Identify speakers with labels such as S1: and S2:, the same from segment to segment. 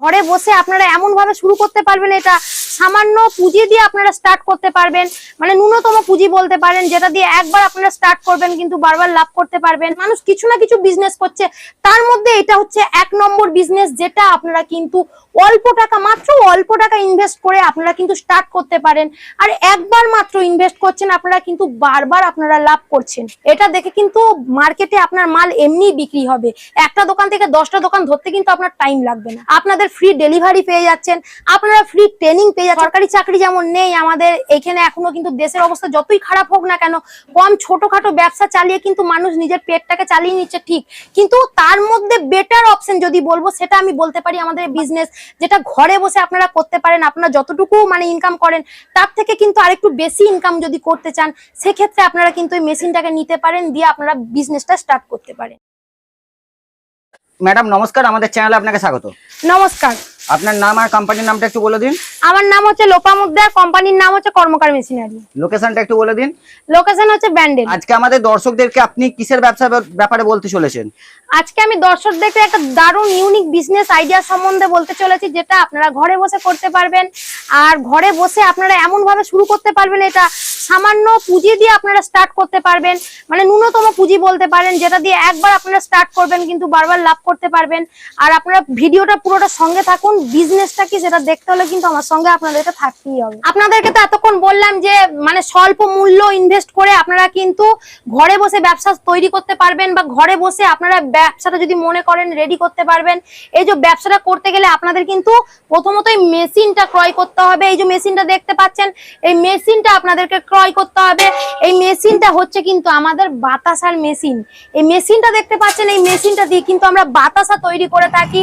S1: ঘরে বসে আপনারা এমন ভাবে শুরু করতে পারবেন এটা সামান্য পুঁজি দিয়ে আপনারা স্টার্ট করতে পারবেন। মানে ন্যূনতম পুঁজি বলতে পারেন, যেটা দিয়ে একবার আপনারা স্টার্ট করবেন কিন্তু বারবার লাভ করতে পারবেন। মানুষ কিছু না কিছু বিজনেস করছে। তার মধ্যে এটা হচ্ছে এক নম্বর বিজনেস যেটা আপনারা কিন্তু অল্প টাকা, মাত্র অল্প টাকা ইনভেস্ট করে আপনারা কিন্তু স্টার্ট করতে পারেন। আর একবার মাত্র ইনভেস্ট করছেন, আপনারা কিন্তু বারবার আপনারা লাভ করছেন। এটা দেখে কিন্তু মার্কেটে আপনার মাল এমনি বিক্রি হবে। একটা দোকান থেকে দশটা দোকান ধরতে কিন্তু আপনার টাইম লাগবে না। আপনাদের ফ্রি ডেলিভারি পেয়ে যাচ্ছেন, আপনারা ফ্রি ট্রেনিং পেয়ে সরকারি চাকরি যেমন নেই আমাদের এখানে এখনও কিন্তু দেশের অবস্থা যতই খারাপ হোক না কেন কম ছোটখাটো ব্যবসা চালিয়ে কিন্তু মানুষ নিজের পেটটাকে চালিয়ে নিচ্ছে ঠিক। কিন্তু তার মধ্যে বেটার অপশন যদি বলব সেটা আমি বলতে পারি আমাদের বিজনেস যেটা ঘরে বসে আপনারা করতে পারেন আপনারা যতটুকু মানে ইনকাম করেন তার থেকে কিন্তু আরেকটু বেশি ইনকাম যদি করতে চান সেক্ষেত্রে আপনারা কিন্তু ওই মেশিনটাকে নিতে পারেন দিয়ে আপনারা বিজনেসটা স্টার্ট করতে পারেন।
S2: ম্যাডাম নমস্কার আমাদের চ্যানেলে আপনাকে স্বাগত।
S1: নমস্কার।
S2: আপনার নাম আর কোম্পানির নামটা একটু বলে দিন।
S1: আমার নাম হচ্ছে লোপামুদ্দার কোম্পানির নাম হচ্ছে কর্মকার মেশিনারি
S2: লোকেশনটা একটু বলে দিন।
S1: লোকেশন হচ্ছে ব্যান্ডেল।
S2: আজকে আমাদের দর্শকদেরকে আপনি কিসের ব্যবসা ব্যাপারে বলতে চলেছেন?
S1: আজকে আমি দর্শকদেরকে একটা দারুণ ইউনিক বিজনেস আইডিয়া সম্বন্ধে বলতে চলেছি যেটা আপনারা ঘরে বসে করতে পারবেন। আর ঘরে বসে আপনারা এমন ভাবে শুরু করতে পারবেন এটা সামান্য পুঁজি দিয়ে আপনারা স্টার্ট করতে পারবেন। মানে ন্যূনতম পুঁজি বলতে পারেন, যেটা দিয়ে একবার আপনারা স্টার্ট করবেন কিন্তু বারবার লাভ করতে পারবেন। আর আপনারা ভিডিওটা পুরোটা সঙ্গে থাকুন বিজনেসটা কি সেটা দেখতে হলে কিন্তু আমার সঙ্গে আপনাদেরকে থাকতেই হবে। আপনাদেরকে তো এতক্ষণ বললাম যে মানে স্বল্প মূল্য ইনভেস্ট করে আপনারা কিন্তু ঘরে বসে ব্যবসা তৈরি করতে পারবেন বা ঘরে বসে আপনারা ব্যবসাটা যদি মনে করেন রেডি করতে পারবেন। এই যে ব্যবসাটা করতে গেলে আপনাদের কিন্তু প্রথমত মেশিনটা ক্রয় করতে হবে। এই যে মেশিনটা দেখতে পাচ্ছেন, এই মেশিনটা আপনাদেরকে ক্রয় করতে হবে। এই মেশিনটা হচ্ছে কিন্তু আমাদের বাতাসার মেশিন। এই মেশিনটা দেখতে পাচ্ছেন, এই মেশিনটা দিয়ে কিন্তু আমরা বাতাসা তৈরি করে থাকি।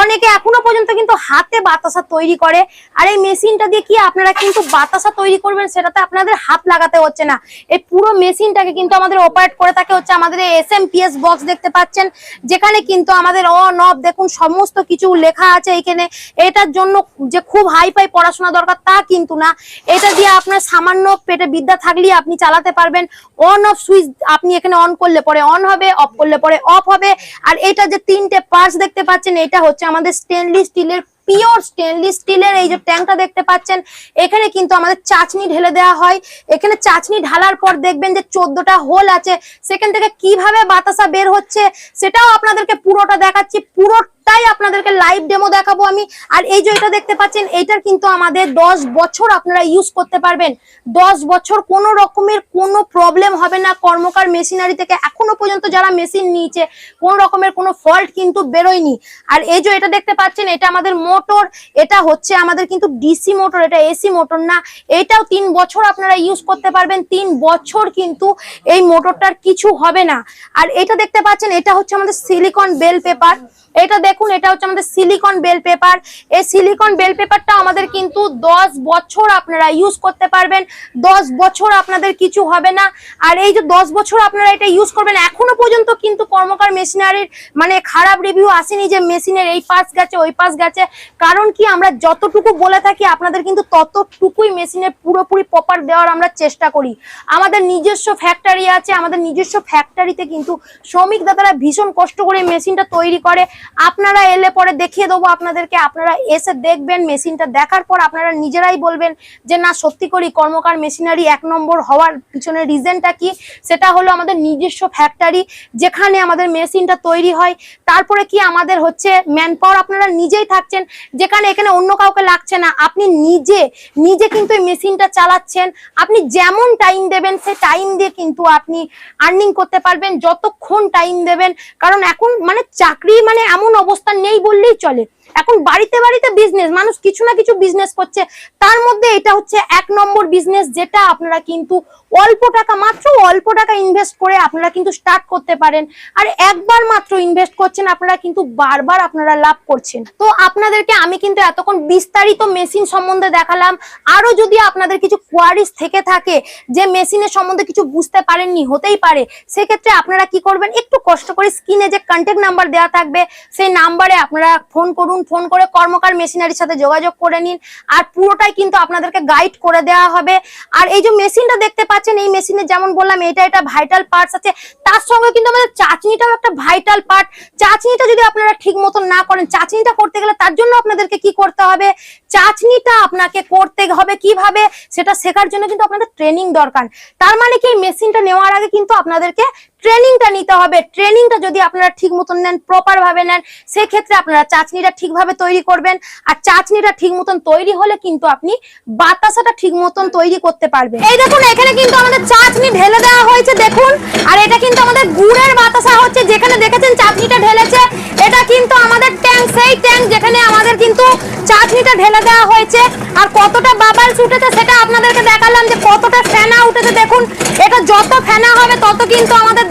S1: অনেকে এখনও পর্যন্ত কিন্তু হাতে বাতাসা তৈরি করে। আর এই মেশিনটা দিয়ে কি আপনারা কিন্তু বাতাসা তৈরি করবেন সেটাতে আপনাদের হাত লাগাতে হচ্ছে না। এই পুরো মেশিনটাকে কিন্তু আমাদের অপারেট করে থাকে হচ্ছে আমাদের S M P S box দেখতে পাচ্ছেন। যেখানে কিন্তু আমাদের অন অফ দেখুন সমস্ত কিছু লেখা আছে এখানে। এটার জন্য যে খুব হাই ফাই পড়াশোনা দরকার তা কিন্তু না। এটা দিয়ে আপনার সামান্য পেটে বিদ্যা থাকলেই আপনি চালাতে পারবেন। অন অফ সুইচ আপনি এখানে অন করলে পরে অন হবে অফ করলে পরে অফ হবে। আর এটা যে তিনটে পার্টস দেখতে পাচ্ছেন, এটা হচ্ছে আমাদের স্টেনলেস স্টিলের পিওর স্টেনলেস স্টিলের এই যে ট্যাঙ্কটা দেখতে পাচ্ছেন। এখানে কিন্তু আমাদের চাচনি ঢেলে দেওয়া হয়। এখানে চাচনি ঢালার পর দেখবেন যে চোদ্দটা হোল আছে। সেখান থেকে কীভাবে বাতাসা বের হচ্ছে, সেটাও আপনাদেরকে পুরোটা দেখাচ্ছি। পুরোটাই আপনাদেরকে লাইভ ডেমো দেখাবো আমি। আর এই যে এটা দেখতে পাচ্ছেন, এইটার কিন্তু আমাদের দশ বছর আপনারা ইউজ করতে পারবেন। দশ বছর কোনো রকমের কোনো প্রবলেম হবে না। কর্মকার মেশিনারি থেকে এখনও পর্যন্ত যারা মেশিন নিয়েছে, কোনো রকমের কোনো ফল্ট কিন্তু বেরোয়নি। আর এই যে এটা দেখতে পাচ্ছেন, এটা আমাদের মোটর এটা হচ্ছে আমাদের কিন্তু ডিসি মোটর এটা এসি মোটর না। এটাও তিন বছর আপনারা ইউজ করতে পারবেন। তিন বছর কিন্তু এই মোটরটার কিছু হবে না। আর এটা দেখতে পাচ্ছেন, এটা হচ্ছে আমাদের সিলিকন বেল পেপার এটা দেখুন, এটা হচ্ছে আমাদের সিলিকন বেল পেপার এই সিলিকন বেল পেপারটা আমাদের কিন্তু দশ বছর আপনারা ইউজ করতে পারবেন। দশ বছর আপনাদের কিছু হবে না। আর এই যে দশ বছর আপনারা এটা ইউজ করবেন, এখনও পর্যন্ত কিন্তু কর্মকার মেশিনারির মানে খারাপ রিভিউ আসেনি যে মেশিনের এই পাশ গেছে, ওই পাশ গেছে। কারণ কি, আমরা যতটুকু বলে থাকি, আপনাদের কিন্তু ততটুকুই মেশিনের পুরোপুরি প্রপার দেওয়ার আমরা চেষ্টা করি। আমাদের নিজস্ব ফ্যাক্টরি আছে, আমাদের নিজস্ব ফ্যাক্টরিতে কিন্তু শ্রমিক দাদারা ভীষণ কষ্ট করে মেশিনটা তৈরি করে। আপনারা এলে পরে দেখিয়ে দেবো আপনাদেরকে। আপনারা এসে দেখবেন, মেশিনটা দেখার পর আপনারা নিজেরাই বলবেন যে, না, সত্যি করি, কর্মকার মেশিনারি এক নম্বর হওয়ার পিছনে রিজনটা কি? সেটা হলো আমাদের নিজস্ব ফ্যাক্টরি যেখানে আমাদের মেশিনটা তৈরি হয়। তারপরে কি আমাদের হচ্ছে ম্যান পাওয়ার আপনারা নিজেই থাকছেন। যেখানে এখানে অন্য কাউকে লাগছে না। আপনি নিজে নিজে কিন্তু এই মেশিনটা চালাচ্ছেন। আপনি যেমন টাইম দেবেন সে টাইম দিয়ে কিন্তু আপনি আর্নিং করতে পারবেন। যতক্ষণ টাইম দেবেন, কারণ এখন মানে চাকরি মানে এমন অবস্থা নেই বললেই চলে। এখন বাড়িতে বাড়িতে বিজনেস মানুষ কিছু না কিছু বিজনেস করছে। তার মধ্যে এটা হচ্ছে এক নম্বর বিজনেস যেটা আপনারা কিন্তু অল্প টাকা, মাত্র অল্প টাকা ইনভেস্ট করে আপনারা কিন্তু স্টার্ট করতে পারেন। আর একবার মাত্র ইনভেস্ট করছেন, আপনারা কিন্তু বারবার আপনারা লাভ করছেন। তো আপনাদেরকে আমি কিন্তু এতক্ষণ বিস্তারিত মেশিন সম্বন্ধে দেখালাম। আরও যদি আপনাদের কিছু কোয়ারিজ থেকে থাকে, যে মেশিনের সম্বন্ধে কিছু বুঝতে পারেননি, হতেই পারে। সেক্ষেত্রে আপনারা কি করবেন? একটু কষ্ট করে স্ক্রিনে যে কন্ট্যাক্ট নাম্বার দেওয়া থাকবে, সেই নাম্বারে আপনারা ফোন করুন। করুন ফোন করে কর্মকার মেশিনারির সাথে যোগাযোগ করে নিন। আর পুরোটাই কিন্তু আপনাদেরকে গাইড করে দেওয়া হবে। আর এই যে মেশিনটা দেখতে পাচ্ছেন, এই মেশিনে যেমন বললাম, এটা এটা ভাইটাল পার্টস আছে। তার সঙ্গে কিন্তু আমাদের চাচনিটাও একটা ভাইটাল পার্ট চাচনিটা যদি আপনারা ঠিক মতন না করেন, চাচনিটা করতে গেলে তার জন্য আপনাদেরকে কি করতে হবে? চাচনিটা আপনাকে করতে হবে কীভাবে? সেটা শেখার জন্য কিন্তু আপনাদের ট্রেনিং দরকার। তার মানে কি মেশিনটা নেওয়ার আগে কিন্তু আপনাদেরকে ট্রেনিংটা নিতে হবে। ট্রেনিংটা যদি আপনারা ঠিক মতন নেন প্রপার ভাবে নেন, সেক্ষেত্রে আপনারা চাচনিটা ঠিকভাবে তৈরি করবেন। আর চাচনিটা ঠিক মতন তৈরি হলে কিন্তু আপনি বাতাসাটা ঠিক মতন তৈরি করতে পারবেন। এই দেখুন, এখানে কিন্তু আমাদের চাচনি ঢেলে দেওয়া হয়েছে, দেখুন। আর এটা কিন্তু আমাদের গুড়ের বাতাসা হচ্ছে, যেখানে দেখেছেন চাচনিটা ঢেলেছে। এটা কিন্তু আমাদের ট্যাঙ্ক সেই ট্যাঙ্ক যেখানে আমাদের কিন্তু চাটনিটা ঢেলে দেওয়া হয়েছে। আর কতটা বাবালস উঠেছে সেটা আপনাদেরকে দেখালাম যে কতটা ফেনা উঠেছে, দেখুন। এটা যত ফেনা হবে, তত কিন্তু আমাদের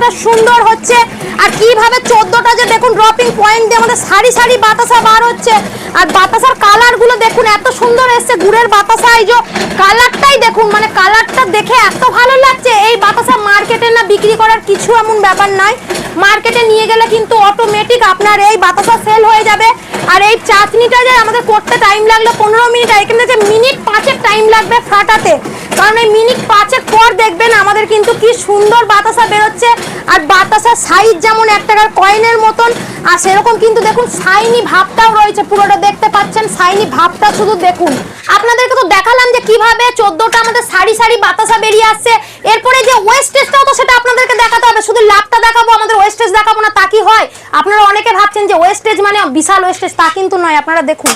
S1: বাতাসাটা সুন্দর হচ্ছে আর কীভাবে চোদ্দটা যে দেখুন ড্রপিং পয়েন্ট দিয়ে আমাদের সারি সারি বাতাসা বার হচ্ছে। আর বাতাসার কালারগুলো দেখুন, এত সুন্দর এসছে গুড়ের বাতাসা। এই যে কালারটাই দেখুন মানে কালারটা দেখে এত ভালো লাগছে। এই বাতাসা মার্কেটে না বিক্রি করার কিছু এমন ব্যাপার নয় মার্কেটে নিয়ে গেলে কিন্তু অটোমেটিক আপনার এই বাতাসা সেল হয়ে যাবে। আর এই চাটনিটা যে আমাদের করতে টাইম লাগল পনেরো মিনিট, আর এখানে যে মিনিট পাঁচের টাইম লাগবে ফাটাতে। কারণ এই মিনিট পাঁচের পর দেখবেন আমাদের কিন্তু কি সুন্দর বাতাসা বেরোচ্ছে, আর বাতাসার সাইজ যেমন এক টাকার কয়েনের মতন, আর সেরকম কিন্তু দেখুন সাইনি ভাবটাও রয়েছে, পুরোটা দেখতে পাচ্ছেন সাইনি ভাবটা শুধু দেখুন। আপনাদেরকে তো দেখালাম যে কীভাবে চোদ্দটা আমাদের সারি সারি বাতাসা বেরিয়ে আসছে, এরপরে যে ওয়েস্টেজটাও তো সেটা আপনাদেরকে দেখাতে হবে, শুধু লাভটা দেখাবো, আমাদের ওয়েস্টেজ দেখাবো না, তা কি হয়? আপনারা অনেকে ভাবছেন যে ওয়েস্টেজ মানে বিশাল ওয়েস্টেজ তা কিন্তু নয়, আপনারা দেখুন।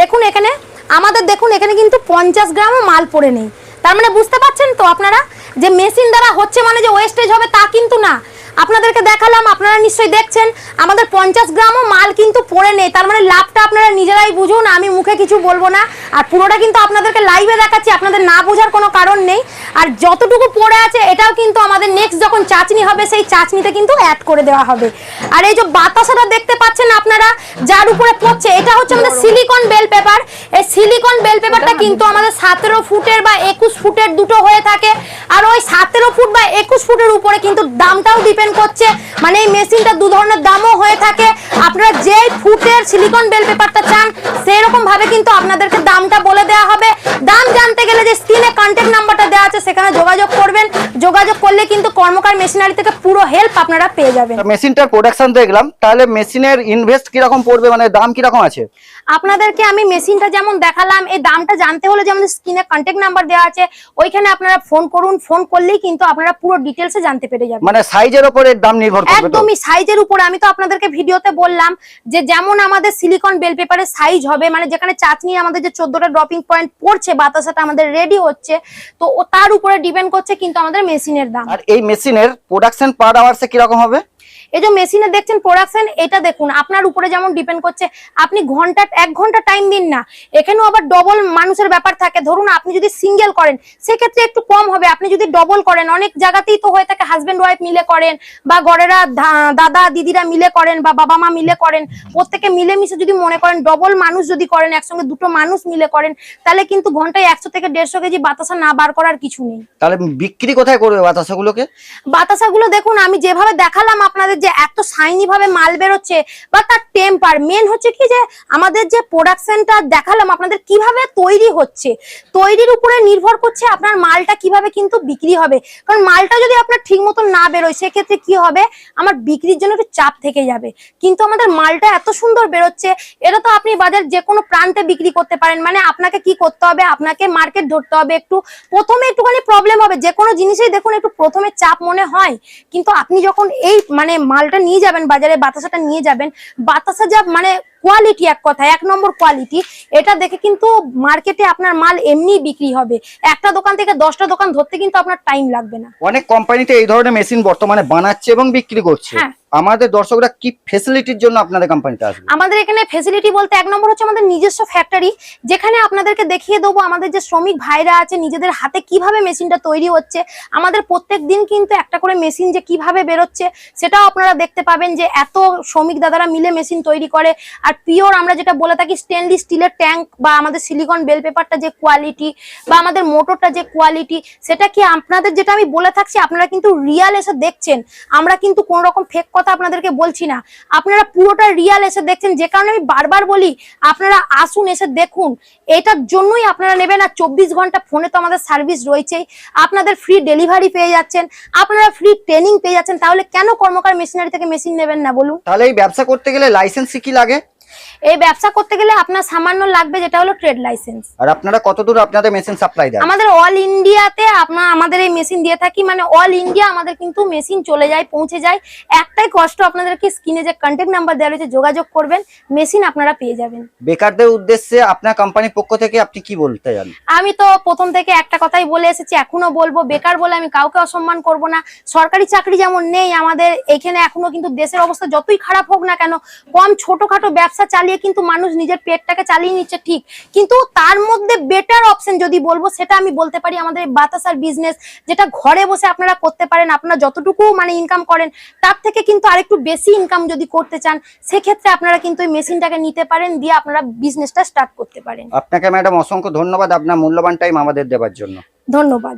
S1: দেখুন এখানে। আমাদের দেখুন, এখানে কিন্তু পঞ্চাশ গ্রামও মাল পড়ে নেই। তার মানে বুঝতে পারছেন তো আপনারা? যে মেশিন দ্বারা হচ্ছে মানে যে ওয়েস্টেজ হবে তা কিন্তু না। আপনাদেরকে দেখালাম আপনারা নিশ্চয়ই দেখছেন আমাদের পঞ্চাশ গ্রামও মাল কিন্তু পড়ে নেই। তার মানে লাভটা আপনারা নিজেরাই বুঝুন আমি মুখে কিছু বলব না। আর পুরোটা কিন্তু আপনাদেরকে লাইভে দেখাচ্ছি আপনাদের না বোঝার কোনো কারণ নেই। আর যতটুকু পড়ে আছে এটাও কিন্তু আমাদের নেক্সট যখন চাচনি হবে সেই চাচনিতে কিন্তু অ্যাড করে দেওয়া হবে। আর এই যে বাতাসাটা দেখতে পাচ্ছেন আপনারা যার উপরে পড়ছে এটা হচ্ছে আমাদের সিলিকন বেল পেপার এই সিলিকন বেল পেপারটা কিন্তু আমাদের সতেরো ফুটের বা একুশ ফুটের দুটো হয়ে থাকে। আর ওই সতেরো ফুট বা একুশ ফুটের উপরে কিন্তু দামটাও ডিপেন্ড করছে। মানে এই মেশিনটা দু ধরনের দামও হয়ে থাকে। আপনারা যেই ফুটের সিলিকন বেল পেপারটা চান সেই রকম ভাবে কিন্তু আপনাদেরকে দামটা বলে দেওয়া হবে। দাম জানতে গেলে যে স্ক্রিনে কন্ট্যাক্ট নাম্বারটা দেওয়া আছে সেখানে যোগাযোগ করবেন। যোগাযোগ করলে কিন্তু কর্মকার মেশিনারি থেকে পুরো হেল্প আপনারা পেয়ে যাবেন।
S2: মেশিনটার প্রোডাকশন দেখলাম তাহলে মেশিনের ইনভেস্ট কীরকম পড়বে? মানে দাম কীরকম আছে?
S1: আপনাদেরকে আমি মেশিনটা যেমন দেখালাম এই দামটা জানতে হলে যেমন স্ক্রিনে কন্ট্যাক্ট নাম্বার দেওয়া আছে ওইখানে আপনারা ফোন করুন। ফোন করলেই কিন্তু আপনারা পুরো ডিটেলসে জানতে পেরে যাবেন।
S2: মানে সাইজের উপরে দাম নির্ভর করবে
S1: একদমই সাইজের উপরে। আমি তো আপনাদেরকে ভিডিওতে বললাম যে যেমন আমাদের সিলিকন বেল পেপারের সাইজ হবে মানে যেখানে চাটনি আমাদের যে চোদ্দটা ড্রপিং পয়েন্ট পড়ছে বাতাসাটা আমাদের রেডি হচ্ছে তো তার উপরে ডিপেন্ড করছে কিন্তু আমাদের মেশিনের দাম।
S2: আর এই মেশিনের প্রোডাকশন পার আওয়ার্সে কীরকম হবে?
S1: এই যে মেশিনে দেখছেন প্রোডাকশন এটা দেখুন আপনার উপরে যেমন ডিপেন্ড করছে আপনি ঘণ্টা এক ঘণ্টা টাইম দিন না। এখানেও আবার ডবল মানুষের ব্যাপার থাকে। ধরুন আপনি যদি সিঙ্গেল করেন সেক্ষেত্রে একটু কম হবে। আপনি যদি ডবল করেন অনেক জায়গাতেই তো হয়ে থাকে হাজব্যান্ড ওয়াইফ মিলে করেন বা ঘরেরা দাদা দিদিরা মিলে করেন বা বাবা মা মিলে করেন প্রত্যেকে মিলেমিশে যদি মনে করেন ডবল মানুষ যদি করেন একসঙ্গে দুটো মানুষ মিলে করেন তাহলে কিন্তু ঘন্টায় একশো থেকে দেড়শো কেজি বাতাসা না বার করার কিছু নেই।
S2: তাহলে বিক্রি কোথায় করবে বাতাসাগুলোকে?
S1: বাতাসাগুলো দেখুন আমি যেভাবে দেখালাম আপনাদের যে এত সাইনি ভাবে মাল বেরোচ্ছে বা তার টেম্পার মেন হচ্ছে কি যে আমাদের যে প্রোডাকশনটা দেখালাম আপনাদের কীভাবে তৈরি হচ্ছে। তৈরির উপরে নির্ভর করছে আপনার মালটা কীভাবে কিন্তু বিক্রি হবে। কারণ মালটা যদি আপনার ঠিক মতো না বেরোয়, সেক্ষেত্রে কি হবে? আমার বিক্রির জন্য একটু চাপ থেকে যাবে। কিন্তু আমাদের মালটা এত সুন্দর বেরোচ্ছে, এটা তো আপনি বাজার যে কোনো প্রান্তে বিক্রি করতে পারেন। মানে আপনাকে কি করতে হবে? আপনাকে মার্কেট ধরতে হবে। একটু প্রথমে একটুখানি প্রবলেম হবে। যে কোনো জিনিসেই দেখুন, একটু প্রথমে চাপ মনে হয়। কিন্তু আপনি যখন এই মানে মালটা নিয়ে যাবেন বাজারে বাতাসাটা নিয়ে যাবেন। বাতাসা যা মানে কোয়ালিটি এক কথা এক নম্বর কোয়ালিটি এটা দেখে কিন্তু মার্কেটে আপনার মাল এমনি বিক্রি হবে। একটা দোকান থেকে দশটা দোকান ধরতে কিন্তু আপনার টাইম লাগবে না।
S2: অনেক কোম্পানিতে এই ধরনের মেশিন বর্তমানে বানাচ্ছে এবং বিক্রি করছে।
S1: হ্যাঁ।
S2: আমাদের দর্শকরা কি ফেসিলিটির জন্য আপনাদের কোম্পানিতে আসবে?
S1: আমাদের এখানে ফেসিলিটি বলতে এক নম্বর হচ্ছে আমাদের নিজস্ব ফ্যাক্টরি যেখানে আপনাদেরকে দেখিয়ে দেবো আমাদের যে শ্রমিক ভাইরা আছে নিজেদের হাতে কীভাবে মেশিনটা তৈরি হচ্ছে। আমাদের প্রত্যেক দিন কিন্তু একটা করে মেশিন যে কীভাবে বেরোচ্ছে সেটাও আপনারা দেখতে পাবেন যে এত শ্রমিক দাদারা মিলে মেশিন তৈরি করে আর পিওর আমরা যেটা বলে থাকি স্টেনলেস স্টিলের ট্যাঙ্ক বা আমাদের সিলিকন বেল পেপারটা যে কোয়ালিটি বা আমাদের মোটরটা যে কোয়ালিটি সেটা কি আপনাদের যেটা আমি বলে থাকছি, আপনারা কিন্তু রিয়াল এসে দেখছেন। আমরা কিন্তু কোন রকম ফেক কথা আপনাদেরকে বলছি না। আপনারা পুরোটা রিয়াল এসে দেখছেন। যে কারণে আমি বারবার বলি, আপনারা আসুন, এসে দেখুন। এটার জন্যই আপনারা নেবেন আর চব্বিশ ঘণ্টা ফোনে তো আমাদের সার্ভিস রয়েছেই। আপনাদের ফ্রি ডেলিভারি পেয়ে যাচ্ছেন। আপনারা ফ্রি ট্রেনিং পেয়ে যাচ্ছেন। তাহলে কেন কর্মকার মেশিনারি থেকে মেশিন নেবেন না, বলুন?
S2: তাহলে এই ব্যবসা করতে গেলে লাইসেন্স কি লাগে?
S1: এই ব্যবসা করতে গেলে আপনার সামান্য লাগবে যেটা হলো ট্রেড লাইসেন্স
S2: আর আপনারা কতদূর আপনাদের মেশিন সাপ্লাই দেন
S1: আমাদের অল ইন্ডিয়াতে আপনার আমাদের এই মেশিন দিয়ে থাকি মানে অল ইন্ডিয়া আমাদের কিন্তু মেশিন চলে যায় পৌঁছে যায়। একটাই কষ্ট আপনাদেরকে স্ক্রিনে যে কন্ট্যাক্ট নাম্বার দেওয়া রয়েছে যোগাযোগ করবেন মেশিন আপনারা পেয়ে যাবেন।
S2: বেকারদের উদ্দেশ্যে আপনার কোম্পানির পক্ষ থেকে আপনি কি বলতে চান?
S1: আমি তো প্রথম থেকে একটা কথাই বলে এসেছি এখনও বলব বেকার বলে আমি কাউকে অসম্মান করব না। সরকারি চাকরি যেমন নেই আমাদের এখানে এখনও কিন্তু দেশের অবস্থা যতই খারাপ হোক না কেন কম ছোটখাটো ব্যবসা চালিয়ে কিন্তু মানুষ নিজের পেটটাকে চালিয়ে নিচ্ছে ঠিক। কিন্তু তার মধ্যে বেটার অপশন যদি বলব সেটা আমি বলতে পারি আমাদের বাতাসার বিজনেস যেটা ঘরে বসে আপনারা করতে পারেন আপনারা যতটুকু মানে ইনকাম করেন তার থেকে কিন্তু আরেকটু বেশি ইনকাম যদি করতে চান সেক্ষেত্রে আপনারা কিন্তু এই মেশিনটাকে নিতে পারেন দিয়ে আপনারা বিজনেসটা স্টার্ট করতে পারেন।
S2: আপনাকে ম্যাডাম অসংখ্য ধন্যবাদ আপনার মূল্যবান টাইম আমাদের দেওয়ার জন্য।
S1: ধন্যবাদ।